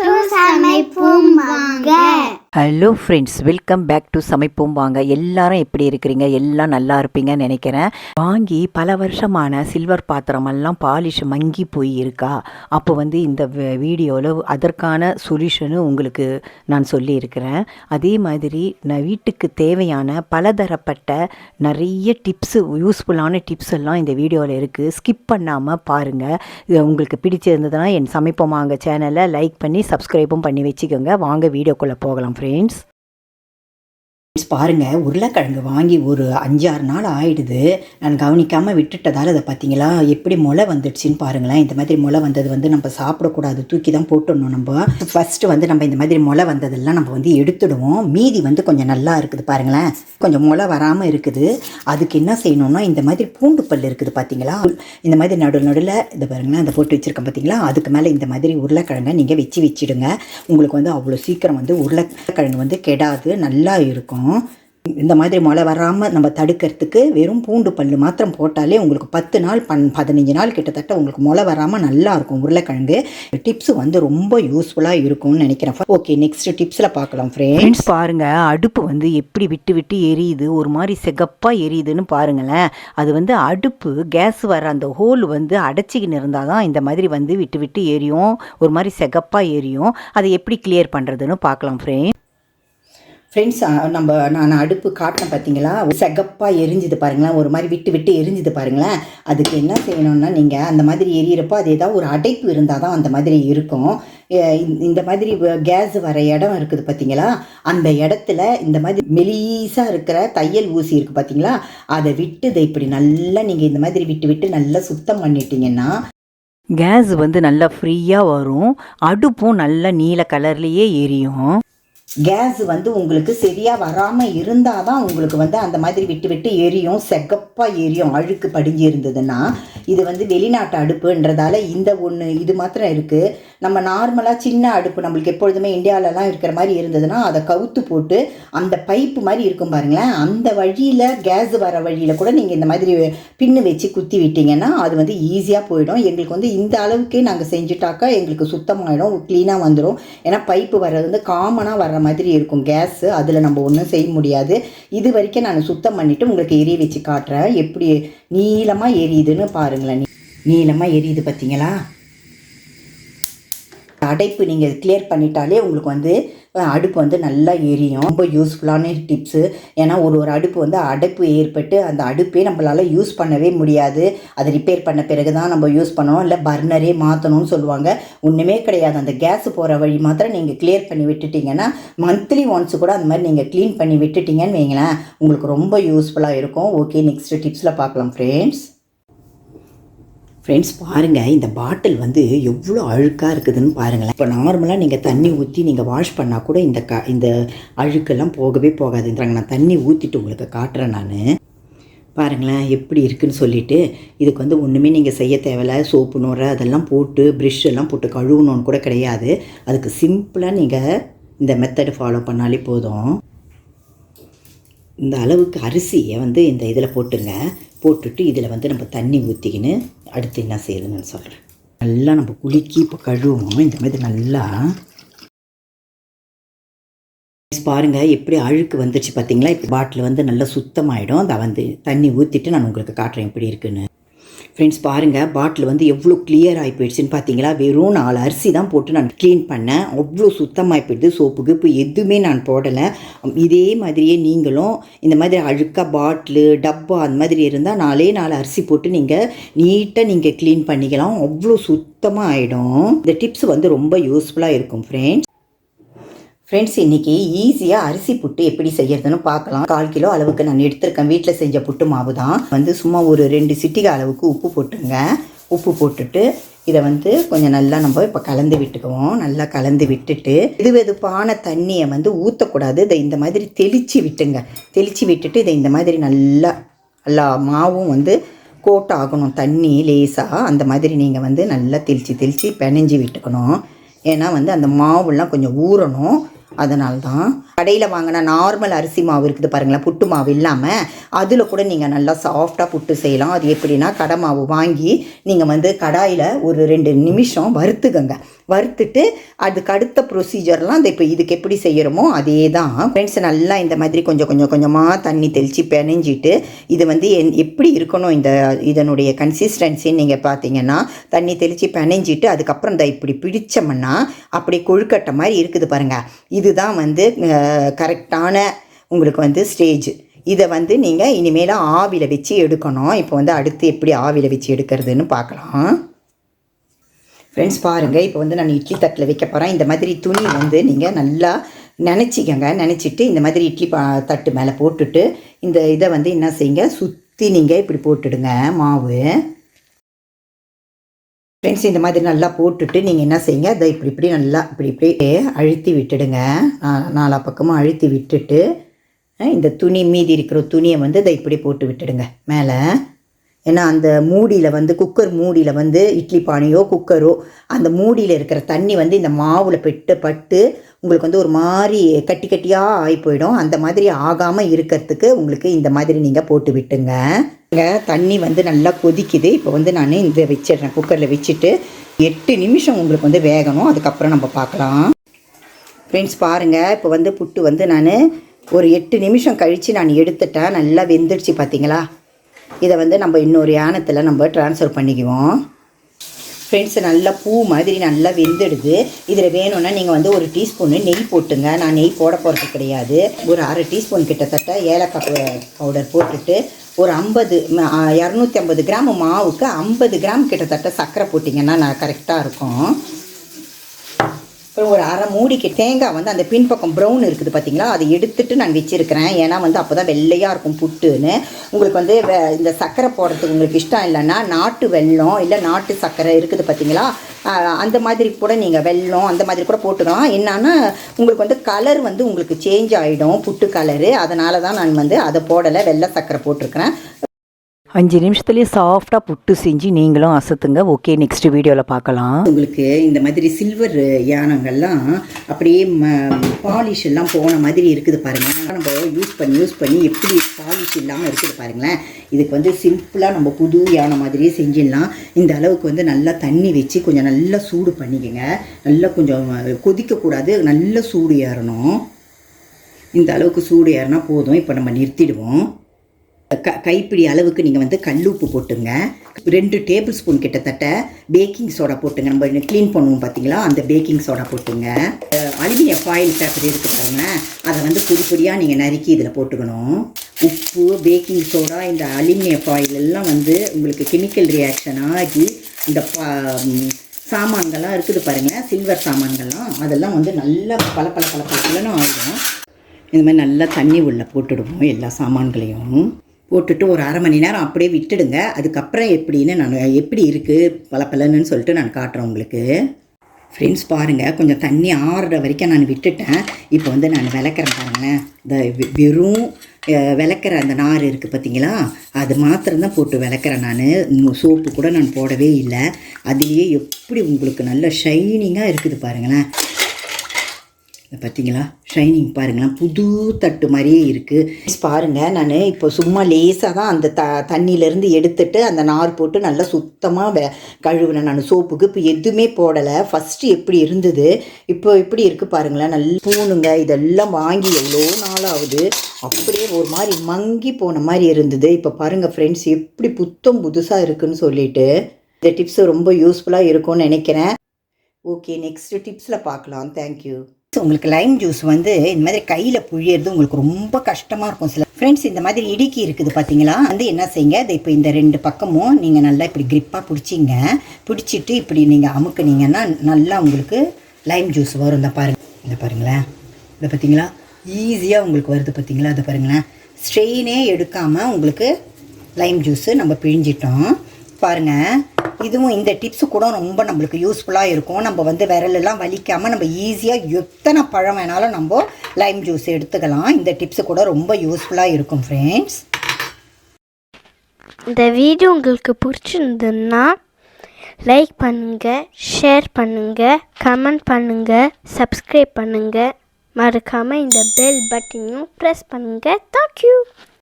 To சமைப்போம் வாங்க hello friends welcome back to சமைப்போம் வாங்க. எல்லாரும் எப்படி இருக்கிறீங்க? எல்லாம் நல்லா இருப்பீங்கன்னு நினைக்கிறேன். வாங்கி பல வருஷமான சில்வர் பாத்திரமெல்லாம் பாலிஷ் மங்கி போய் இருக்கா? அப்போ வந்து இந்த வீடியோவில் அதற்கான சொல்யூஷனும் உங்களுக்கு நான் சொல்லியிருக்கிறேன். அதே மாதிரி நான் வீட்டுக்கு தேவையான பலதரப்பட்ட நிறைய டிப்ஸு யூஸ்ஃபுல்லான டிப்ஸ் எல்லாம் இந்த வீடியோவில் இருக்குது ஸ்கிப் பண்ணாமல் பாருங்கள் உங்களுக்கு பிடிச்சிருந்ததுன்னா என் சமைப்போம் வாங்க சேனலை லைக் பண்ணி சப்ஸ்கிரைபும் பண்ணி வச்சுக்கோங்க. வாங்க வீடியோக்குள்ளே போகலாம் ஃப்ரெண்ட்ஸ் பாருங்கள் உருளைக்கிழங்கு வாங்கி ஒரு அஞ்சாறு நாள் ஆயிடுது. நான் கவனிக்காமல் விட்டுட்டதால் அதை பார்த்தீங்களா? எப்படி முளை வந்துடுச்சின்னு பாருங்களேன். இந்த மாதிரி முளை வந்தது வந்து நம்ம சாப்பிடக்கூடாது. தூக்கி தான் போட்டுடணும் நம்ம. ஃபஸ்ட்டு வந்து நம்ம இந்த மாதிரி முளை வந்ததெல்லாம் நம்ம வந்து எடுத்துடுவோம். மீதி வந்து கொஞ்சம் நல்லா இருக்குது பாருங்களேன். கொஞ்சம் முளை வராமல் இருக்குது. அதுக்கு என்ன செய்யணும்னா இந்த மாதிரி பூண்டு பல் இருக்குது பார்த்தீங்களா? இந்த மாதிரி நடு நடுவில் இது பாருங்களேன் அதை போட்டு வச்சுருக்கேன் பார்த்தீங்களா? அதுக்கு மேலே இந்த மாதிரி உருளைக்கிழங்கை நீங்கள் வச்சு வச்சிடுங்க. உங்களுக்கு வந்து அவ்வளோ சீக்கிரம் வந்து உருளைக்கிழங்கு வந்து கெடாது நல்லா இருக்கும். இந்த மாதிரி மழை வராமல் நம்ம தடுக்கிறதுக்கு வெறும் பூண்டு பல் மாத்திரம் போட்டாலே உங்களுக்கு பத்து நாள் பன் பதினஞ்சு நாள் கிட்டத்தட்ட உங்களுக்கு மழை வராமல் நல்லா இருக்கும் உருளைக்கிழங்கு. டிப்ஸ் வந்து ரொம்ப யூஸ்ஃபுல்லாக இருக்கும்னு நினைக்கிறேன். ஓகே நெக்ஸ்ட் டிப்ஸில் பார்க்கலாம் ஃப்ரெண்ட்ஸ் பாருங்கள் அடுப்பு வந்து எப்படி விட்டு விட்டு எரியுது ஒரு மாதிரி செகப்பாக எரியுதுன்னு பாருங்களேன். அது வந்து அடுப்பு கேஸ் வர அந்த ஹோல் வந்து அடைச்சிக்கின்னு இருந்தால் தான் இந்த மாதிரி வந்து விட்டு விட்டு எரியும் ஒரு மாதிரி செகப்பாக எரியும். அதை எப்படி கிளியர் பண்ணுறதுன்னு பார்க்கலாம் ஃப்ரெண்ட்ஸ் ஃப்ரெண்ட்ஸ் நம்ம நான் அடுப்பு காட்டினேன் பார்த்தீங்களா செகப்பாக எரிஞ்சுது பாருங்களேன். ஒரு மாதிரி விட்டு விட்டு எரிஞ்சுது பாருங்களேன். அதுக்கு என்ன செய்யணும்னா நீங்கள் அந்த மாதிரி எரியறப்போ அது ஏதாவது ஒரு அடைப்பு இருந்தால் தான் அந்த மாதிரி இருக்கும். இந்த- இந்த மாதிரி கேஸ் வர இடம் இருக்குது பார்த்தீங்களா அந்த இடத்துல இந்த மாதிரி மெலீஸாக இருக்கிற தையல் ஊசி இருக்குது பார்த்தீங்களா அதை விட்டு இதை இப்படி நல்லா நீங்கள் இந்த மாதிரி விட்டு விட்டு நல்லா சுத்தம் பண்ணிட்டீங்கன்னா கேஸ் வந்து நல்லா ஃப்ரீயாக வரும். அடுப்பும் நல்ல நீல கலர்லேயே எரியும். கேஸ் வந்து உங்களுக்கு சரியாக வராமல் இருந்தால் தான் உங்களுக்கு வந்து அந்த மாதிரி விட்டு விட்டு எரியும் செகப்பாக எரியும் அழுக்கு படிஞ்சு இருந்ததுன்னா இது வந்து வெளிநாட்டு அடுப்புன்றதால இந்த ஒன்று இது மாத்திரம் இருக்குது நம்ம நார்மலாக சின்ன அடுப்பு நம்மளுக்கு எப்பொழுதுமே இந்தியாவிலலாம் இருக்கிற மாதிரி இருந்ததுன்னா அதை கவுத்து போட்டு அந்த பைப்பு மாதிரி இருக்கும் பாருங்களேன். அந்த வழியில் கேஸ் வர வழியில் கூட நீங்கள் இந்த மாதிரி பின்னு வச்சு குத்தி விட்டீங்கன்னா அது வந்து ஈஸியாக போயிடும். எங்களுக்கு வந்து இந்த அளவுக்கே நாங்கள் செஞ்சுட்டாக்கா எங்களுக்கு சுத்தமாகிடும் க்ளீனாக வந்துடும் ஏன்னா பைப்பு வர்றது வந்து காமனாக வர்ற மாதிரி இருக்கும் கேஸு அதில் நம்ம ஒன்றும் செய்ய முடியாது. இது வரைக்கும் நான் சுத்தம் பண்ணிவிட்டு உங்களுக்கு எரிய வச்சு காட்டுறேன். எப்படி நீளமாக எரியுதுன்னு பாருங்களேன். நீளமாக எரியுது பார்த்தீங்களா அடைப்பு நீங்கள் கிளியர் பண்ணிட்டாலே உங்களுக்கு வந்து அடுப்பு வந்து நல்லா எரியும். ரொம்ப யூஸ்ஃபுல்லான டிப்ஸு ஏன்னா ஒரு ஒரு அடுப்பு வந்து அடைப்பு ஏற்பட்டு அந்த அடுப்பே நம்மளால் யூஸ் பண்ணவே முடியாது. அதை ரிப்பேர் பண்ண பிறகு தான் நம்ம யூஸ் பண்ணணும் இல்லை பர்னரே மாற்றணும்னு சொல்லுவாங்க. ஒன்றுமே கிடையாது. அந்த கேஸ் போகிற வழி மாத்திரம் நீங்கள் கிளியர் பண்ணி விட்டுட்டீங்கன்னா மந்த்லி ஒன்ஸ் கூட அந்த மாதிரி நீங்கள் க்ளீன் பண்ணி விட்டுட்டீங்கன்னு வைங்களேன் உங்களுக்கு ரொம்ப யூஸ்ஃபுல்லாக இருக்கும். ஓகே நெக்ஸ்ட் டிப்ஸில் பார்க்கலாம் ஃப்ரெண்ட்ஸ் ஃப்ரெண்ட்ஸ் பாருங்கள் இந்த பாட்டில் வந்து எவ்வளோ அழுக்காக இருக்குதுன்னு பாருங்களேன். இப்போ நார்மலாக நீங்கள் தண்ணி ஊற்றி நீங்கள் வாஷ் பண்ணால் கூட இந்த க இந்த அழுக்கெல்லாம் போகவே போகாதுன்றாங்க. நான் தண்ணி ஊற்றிட்டு உங்களுக்கு காட்டுறேன் நான். பாருங்களேன் எப்படி இருக்குன்னு சொல்லிவிட்டு இதுக்கு வந்து ஒன்றுமே நீங்கள் செய்ய தேவையில்ல. சோப்பு நூற அதெல்லாம் போட்டு ப்ரிஷ் எல்லாம் போட்டு கழுவணும்னு கூட கிடையாது. அதுக்கு சிம்பிளாக நீங்கள் இந்த மெத்தடு ஃபாலோ பண்ணாலே போதும். இந்த அளவுக்கு அரிசியை வந்து இந்த இதில் போட்டுங்க போட்டுட்டு இதில் வந்து நம்ம தண்ணி ஊற்றிக்கின்னு அடுத்து என்ன செய்யுதுன்னு சொல்கிறேன் நல்லா நம்ம குலுக்கி இப்போ கழுவுவோம் இந்த மாதிரி நல்லா பாருங்கள் எப்படி அழுக்கு வந்துச்சு பார்த்தீங்களா இப்போ பாட்டில் வந்து நல்லா சுத்தமாயிடும். அதை வந்து தண்ணி ஊற்றிட்டு நான் உங்களுக்கு காட்டுறேன் எப்படி இருக்குன்னு. ஃப்ரெண்ட்ஸ் பாருங்கள் பாட்டில் வந்து எவ்வளோ கிளியர் ஆகி போயிடுச்சுன்னு பார்த்தீங்களா வெறும் நாலு அரிசி தான் போட்டு நான் க்ளீன் பண்ணேன். அவ்வளோ சுத்தமாகி போயிடுது சோப்புக்கு இப்போ எதுவுமே நான் போடலை. இதே மாதிரியே நீங்களும் இந்த மாதிரி அழுக்காக பாட்டிலு டப்பா அந்த மாதிரி இருந்தால் நாலே நாலு அரிசி போட்டு நீங்கள் நீட்டாக நீங்கள் க்ளீன் பண்ணிக்கலாம். அவ்வளோ சுத்தமாக ஆகிடும் இந்த டிப்ஸ் வந்து ரொம்ப யூஸ்ஃபுல்லாக இருக்கும் ஃப்ரெண்ட்ஸ் ஃப்ரெண்ட்ஸ் இன்றைக்கி ஈஸியாக அரிசி புட்டு எப்படி செய்யறதுன்னு பார்க்கலாம். கால் கிலோ அளவுக்கு நான் எடுத்திருக்கேன். வீட்டில் செஞ்ச புட்டு மாவு தான். வந்து சும்மா ஒரு ரெண்டு சிட்டிகை அளவுக்கு உப்பு போட்டுங்க. உப்பு போட்டுட்டு இதை வந்து கொஞ்சம் நல்லா நம்ம இப்போ கலந்து விட்டுக்குவோம். நல்லா கலந்து விட்டுட்டு இது வெதுப்பான தண்ணியை வந்து ஊற்றக்கூடாது இதை இந்த மாதிரி தெளித்து விட்டுங்க. தெளித்து விட்டுட்டு இதை இந்த மாதிரி நல்லா நல்லா மாவும் வந்து கோட் ஆகணும். தண்ணி லேசாக அந்த மாதிரி நீங்கள் வந்து நல்லா தெளித்து தெளித்து பிணைஞ்சி விட்டுக்கணும். ஏன்னா வந்து அந்த மாவுலாம் கொஞ்சம் ஊறணும். அதனால தான் கடையில் வாங்கின நார்மல் அரிசி மாவு இருக்குது பாருங்களேன் புட்டு மாவு இல்லாமல் அதில் கூட நீங்கள் நல்லா சாஃப்டாக புட்டு செய்யலாம். அது எப்படின்னா கடை மாவு வாங்கி நீங்கள் வந்து கடாயில் ஒரு ரெண்டு நிமிஷம் வறுத்துக்கங்க. வறுத்துட்டு அதுக்கு அடுத்த ப்ரொசீஜர்லாம் அந்த இப்போ இதுக்கு எப்படி செய்கிறோமோ அதே தான் ஃப்ரெண்ட்ஸ் நல்லா இந்த மாதிரி கொஞ்சம் கொஞ்சம் கொஞ்சமாக தண்ணி தெளித்து பிணைஞ்சிட்டு இது வந்து என் எப்படி இருக்கணும் இந்த இதனுடைய கன்சிஸ்டன்சின்னு நீங்கள் பார்த்தீங்கன்னா தண்ணி தெளித்து பிணைஞ்சிட்டு அதுக்கப்புறம் இந்த இப்படி பிடிச்சோம்னா அப்படி கொழுக்கட்டை மாதிரி இருக்குது பாருங்கள் இதுதான் வந்து கரெக்டான உங்களுக்கு வந்து ஸ்டேஜ் இதை வந்து நீங்கள் இனிமேல் ஆவியில் வச்சு எடுக்கணும். இப்போ வந்து அடுத்து எப்படி ஆவியில் வச்சு எடுக்கிறதுன்னு பார்க்கலாம். ஃப்ரெண்ட்ஸ் பாருங்கள் இப்போ வந்து நான் இட்லி தட்டில் வைக்க போகிறேன் இந்த மாதிரி துணி வந்து நீங்கள் நல்லா நினச்சிக்கோங்க. நினச்சிட்டு இந்த மாதிரி இட்லி பா தட்டு மேலே போட்டுட்டு இந்த இதை வந்து என்ன செய்யுங்க? சுற்றி நீங்கள் இப்படி போட்டுடுங்க. மாவு. ஃப்ரெண்ட்ஸ் இந்த மாதிரி நல்லா போட்டுட்டு நீங்கள் என்ன செய்யுங்க? இதை இப்படி இப்படி நல்லா இப்படி இப்படி அழுத்தி விட்டுடுங்க. நாலா பக்கமும் அழுத்தி விட்டுட்டு இந்த துணி மீதி இருக்கிற துணியை வந்து இதை இப்படி போட்டு விட்டுடுங்க. மேலே. ஏன்னா அந்த மூடியில் வந்து குக்கர் மூடியில் வந்து இட்லி பானையோ குக்கரோ அந்த மூடியில் இருக்கிற தண்ணி வந்து இந்த மாவில் பெட்டு பட்டு உங்களுக்கு வந்து ஒரு மாதிரி கட்டி கட்டியாக ஆகி போயிடும் அந்த மாதிரி ஆகாமல் இருக்கிறதுக்கு உங்களுக்கு இந்த மாதிரி நீங்கள் போட்டு விட்டுங்க. தண்ணி வந்து நல்லா கொதிக்குது. இப்போ வந்து நான் இந்த வச்சிடுறேன் குக்கரில் வச்சுட்டு எட்டு நிமிஷம் உங்களுக்கு வந்து வேகணும். அதுக்கப்புறம் நம்ம பார்க்கலாம். ஃப்ரெண்ட்ஸ் பாருங்கள் இப்போ வந்து புட்டு வந்து நான் ஒரு எட்டு நிமிஷம் கழித்து நான் எடுத்துட்டேன். நல்லா வெந்துடுச்சு பார்த்தீங்களா இதை வந்து நம்ம இன்னொரு யானத்தில் நம்ம ட்ரான்ஸ்ஃபர் பண்ணிக்குவோம். ஃப்ரெண்ட்ஸ் நல்லா பூ மாதிரி நல்லா வெந்துடுது. இதில் வேணும்னா நீங்கள் வந்து ஒரு டீஸ்பூனு நெய் போட்டுங்க. நான் நெய் போட போகிறது கிடையாது. ஒரு அரை டீஸ்பூன் கிட்டத்தட்ட ஏலக்காய் பவுடர் போட்டுட்டு ஒரு ஐம்பது இரநூத்தி ஐம்பது கிராம் மாவுக்கு ஐம்பது கிராம் கிட்டத்தட்ட சர்க்கரை போட்டிங்கன்னா நான் கரெக்டாக இருக்கும். அப்புறம் ஒரு அரை மூடிக்கு தேங்காய் வந்து அந்த பின்பக்கம் ப்ரௌன் இருக்குது பார்த்தீங்களா அதை எடுத்துட்டு நான் வச்சுருக்கிறேன். ஏன்னா வந்து அப்போ தான் வெள்ளையாக இருக்கும் புட்டுன்னு. உங்களுக்கு வந்து இந்த சர்க்கரை போடுறதுக்கு உங்களுக்கு இஷ்டம் இல்லைன்னா நாட்டு வெல்லம் இல்லை நாட்டு சர்க்கரை இருக்குது பார்த்தீங்களா அந்த மாதிரி கூட நீங்கள் வெல்லம் அந்த மாதிரி கூட போட்டுக்கலாம். என்னன்னா உங்களுக்கு வந்து கலர் வந்து உங்களுக்கு சேஞ்ச் ஆகிடும் புட்டு கலரு அதனால தான் நான் வந்து அதை போடலை வெள்ளை சர்க்கரை போட்டிருக்கிறேன். அஞ்சு நிமிஷத்துலேயே சாஃப்டாக புட்டு செஞ்சு நீங்களும் அசத்துங்க. ஓகே நெக்ஸ்ட் வீடியோவில் பார்க்கலாம். உங்களுக்கு இந்த மாதிரி சில்வர் யானங்கள்லாம் அப்படியே பாலிஷ் எல்லாம் போன மாதிரி இருக்குது பாருங்கள் நம்ம யூஸ் பண்ணி யூஸ் பண்ணி எப்படி பாலிஷ் இல்லாமல் இருக்குது பாருங்களேன். இதுக்கு வந்து சிம்பிளாக நம்ம புது யானை மாதிரியே செஞ்சிடலாம். இந்த அளவுக்கு வந்து நல்லா தண்ணி வச்சு கொஞ்சம் நல்லா சூடு பண்ணிக்கங்க. நல்லா கொஞ்சம் கொதிக்கக்கூடாது. நல்லா சூடு ஏறணும். இந்த அளவுக்கு சூடு ஏறினா போதும். இப்போ நம்ம நிறுத்திடுவோம். க கைப்பிடி அளவுக்கு நீங்கள் வந்து கல்லுப்பு போட்டுங்க. ரெண்டு டேபிள் ஸ்பூன் கிட்டத்தட்ட பேக்கிங் சோடா போட்டுங்க. நம்ம க்ளீன் பண்ணுவோம் பார்த்தீங்களா அந்த பேக்கிங் சோடா போட்டுங்க. அலுமினிய ஃபாயில் பேப்பர் இருக்குது அதை வந்து பொடி பொடியாக நீங்கள் நறுக்கி இதில் போட்டுக்கணும். உப்பு பேக்கிங் சோடா இந்த அலுமினிய ஃபாயில் எல்லாம் வந்து உங்களுக்கு கெமிக்கல் ரியாக்ஷன் ஆகி இந்த பா சாமான்கள்லாம் இருக்குது பாருங்கள் சில்வர் சாமான்கள்லாம். அதெல்லாம் வந்து நல்லா பல பல பல பலன்னு ஆகிடும் இந்த மாதிரி நல்லா தண்ணி உள்ள போட்டுடுவோம் எல்லா சாமான்களையும். போட்டுட்டு ஒரு அரை மணி நேரம் அப்படியே விட்டுடுங்க. அதுக்கப்புறம் எப்படின்னு நான் எப்படி இருக்குது பல சொல்லிட்டு நான் காட்டுறேன் உங்களுக்கு. ஃப்ரெண்ட்ஸ் பாருங்கள் கொஞ்சம் தண்ணி ஆறுற வரைக்கும் நான் விட்டுட்டேன். இப்போ வந்து நான் விளக்குறேன் பாருங்களேன். இந்த வெ- வெறும் விளக்குற அந்த நார் இருக்குது பார்த்தீங்களா? அது மாத்திரம்தான் போட்டு விளக்குறேன் நான். சோப்பு கூட நான் போடவே இல்லை. அதையே எப்படி உங்களுக்கு நல்ல ஷைனிங்காக இருக்குது பாருங்களேன். பார்த்தீங்களா? ஷைனிங் பாருங்களேன். புது தட்டு மாதிரியே இருக்குது பாருங்கள் நான் இப்போ சும்மா லேசாக தான் அந்த த தண்ணியிலேருந்து எடுத்துட்டு அந்த நார் போட்டு நல்லா சுத்தமாக வெ கழுவினேன் நான் சோப்புக்கு. இப்போ எதுவுமே போடலை. ஃபஸ்ட்டு எப்படி இருந்தது? இப்போ எப்படி இருக்குது பாருங்களேன். நல்ல பூணுங்க. இதெல்லாம் வாங்கி எவ்வளோ நாள் ஆகுது. அப்படியே ஒரு மாதிரி மங்கி போன மாதிரி இருந்தது. இப்போ பாருங்கள் ஃப்ரெண்ட்ஸ் எப்படி புத்தம் புதுசாக இருக்குன்னு சொல்லிட்டு இந்த டிப்ஸ் ரொம்ப யூஸ்ஃபுல்லாக இருக்கும்னு நினைக்கிறேன். ஓகே நெக்ஸ்ட் டிப்ஸில் பார்க்கலாம். தேங்க்யூ உங்களுக்கு லைம் ஜூஸ் வந்து இந்த மாதிரி கையில் புழியறது உங்களுக்கு ரொம்ப கஷ்டமாக இருக்கும். சில ஃப்ரெண்ட்ஸ் இந்த மாதிரி இடுக்கி இருக்குது பார்த்தீங்களா வந்து என்ன செய்யுங்க? இதை இப்போ இந்த ரெண்டு பக்கமும் நீங்கள் நல்லா இப்படி கிரிப்பாக பிடிச்சிங்க. பிடிச்சிட்டு இப்படி நீங்கள் அமுக்குனீங்கன்னா நல்லா உங்களுக்கு லைம் ஜூஸ் வரும். இந்த பாருங்கள் இந்த பாருங்களேன் இதை பார்த்தீங்களா ஈஸியாக உங்களுக்கு வருது பார்த்தீங்களா அதை பாருங்களேன் ஸ்ட்ரெயினே எடுக்காமல் உங்களுக்கு லைம் ஜூஸு நம்ம பிழிஞ்சிட்டோம். பாருங்கள் இதுவும் இந்த டிப்ஸு கூட ரொம்ப நம்மளுக்கு யூஸ்ஃபுல்லாக இருக்கும். நம்ம வந்து விரலெல்லாம் வலிக்காமல் நம்ம ஈஸியாக எத்தனை பழம் வேணாலும் நம்ம லைம் ஜூஸ் எடுத்துக்கலாம். இந்த டிப்ஸு கூட ரொம்ப யூஸ்ஃபுல்லாக இருக்கும் ஃப்ரெண்ட்ஸ் இந்த வீடியோ உங்களுக்கு பிடிச்சிருந்ததுன்னா லைக் பண்ணுங்கள் ஷேர் பண்ணுங்கள் கமெண்ட் பண்ணுங்கள் சப்ஸ்கிரைப் பண்ணுங்கள் மறக்காமல் இந்த பெல் பட்டனையும் ப்ரெஸ் பண்ணுங்கள் தேங்க்யூ